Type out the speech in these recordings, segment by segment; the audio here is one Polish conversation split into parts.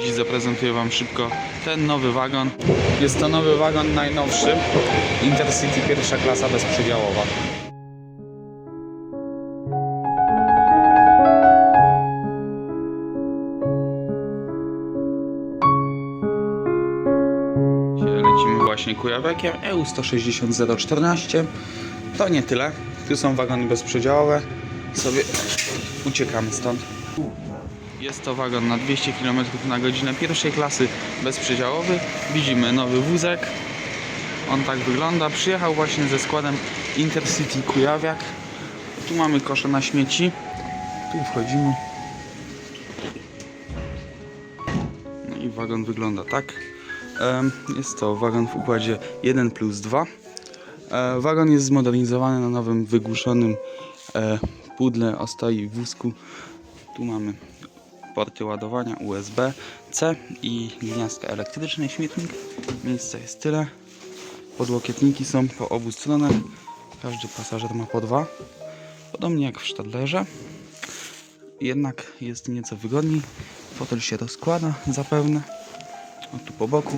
Dziś zaprezentuję Wam szybko ten nowy wagon. Jest to nowy wagon najnowszy. Intercity pierwsza klasa bezprzedziałowa. Dzisiaj Lecimy właśnie Kujawekiem E EU 160 014. To nie tyle. Tu są wagony bezprzedziałowe. Sobie uciekamy stąd. Jest to wagon na 200 km na godzinę pierwszej klasy bezprzedziałowy. Widzimy nowy wózek. On tak wygląda. Przyjechał właśnie ze składem Intercity Kujawiak. Tu mamy kosze na śmieci. Tu wchodzimy. No i wagon wygląda tak. Jest to wagon w układzie 1 plus 2. E, Wagon jest zmodernizowany na nowym wygłuszonym e, pudle o stoi wózku. Tu mamy porty ładowania USB-C i gniazdka elektryczne, śmietnik. Miejsca jest tyle. Podłokietniki są po obu stronach. Każdy pasażer ma po dwa. Podobnie jak w Stadlerze. Jednak jest nieco wygodniej. Fotel się rozkłada zapewne. O tu po boku.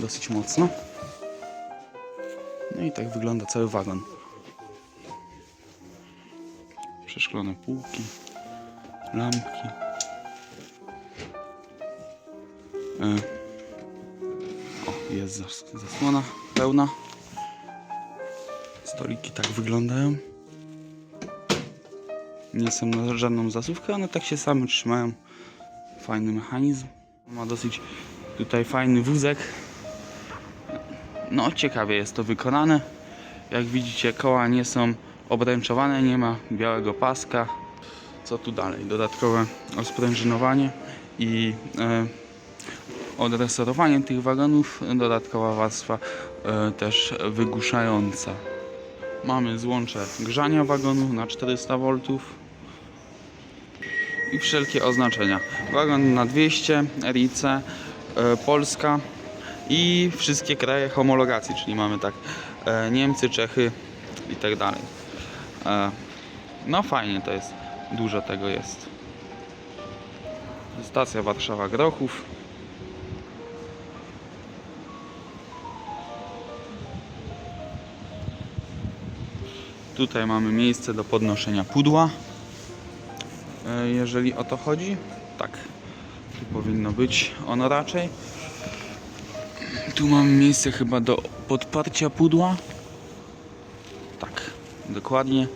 Dosyć mocno. No i tak wygląda cały wagon. Przeszklone półki, lampki. O, jest zas- zasłona pełna. Stoliki tak wyglądają. Nie są na żadną zasówkę, one tak się same trzymają. Fajny mechanizm. Ma dosyć tutaj fajny wózek. No, ciekawie jest to wykonane. Jak widzicie, koła nie są obręczowane, nie ma białego paska. Co tu dalej? Dodatkowe osprężynowanie i e, odresorowanie tych wagonów. Dodatkowa warstwa e, też wygłuszająca. Mamy złącze grzania wagonu na 400 V i wszelkie oznaczenia. Wagon na 200, RIC, e, Polska i wszystkie kraje homologacji, czyli mamy tak e, Niemcy, Czechy i tak dalej. No fajnie to jest, dużo tego jest. Stacja Warszawa Grochów. Tutaj mamy miejsce do podnoszenia pudła. E, Jeżeli o to chodzi, tak. Tu powinno być ono raczej. Tu mamy miejsce chyba do podparcia pudła. Tak, dokładnie.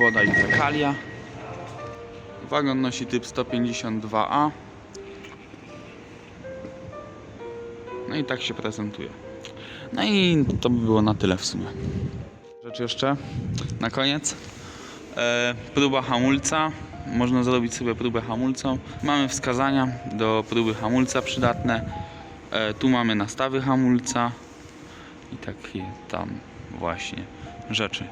Woda i fekalia. Wagon nosi typ 152A. No i tak się prezentuje. No i to by było na tyle w sumie. Rzecz jeszcze na koniec. E, próba hamulca. Można zrobić sobie próbę hamulcą. Mamy wskazania do próby hamulca przydatne. E, tu mamy nastawy hamulca i takie tam właśnie rzeczy.